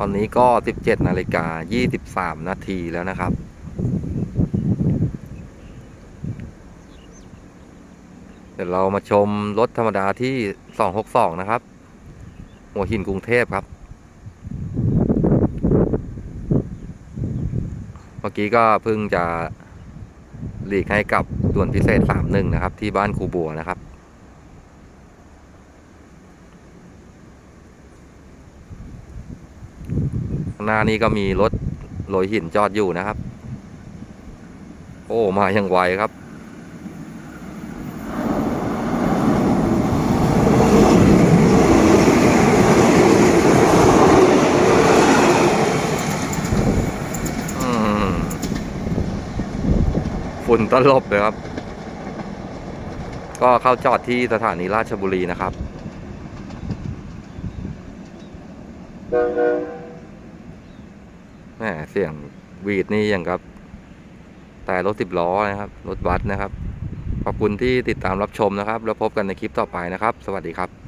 ตอนนี้ก็ 17นาฬิกา23 นาทีแล้วนะครับ เดี๋ยวเรามาชมรถธรรมดาที่ 262 นะครับ หัวหินกรุงเทพครับ เมื่อกี้ก็เพิ่งจะหลีกให้กับด่วนพิเศษ 31 นะครับ ที่บ้านครูบัวนะครับางหน้านี้ก็มีรถโรยหินจอดอยู่นะครับ โอ้มาอย่างไวครับฝุ่นตลบเลยครับ ก็เข้าจอดที่สถานีราชบุรีนะครับ แหมเสียงวีดนี่อย่างกับแต่รถสิบล้อนะครับ รถบัสนะครับ ขอบคุณที่ติดตามรับชมนะครับ แล้วพบกันในคลิปต่อไปนะครับ สวัสดีครับ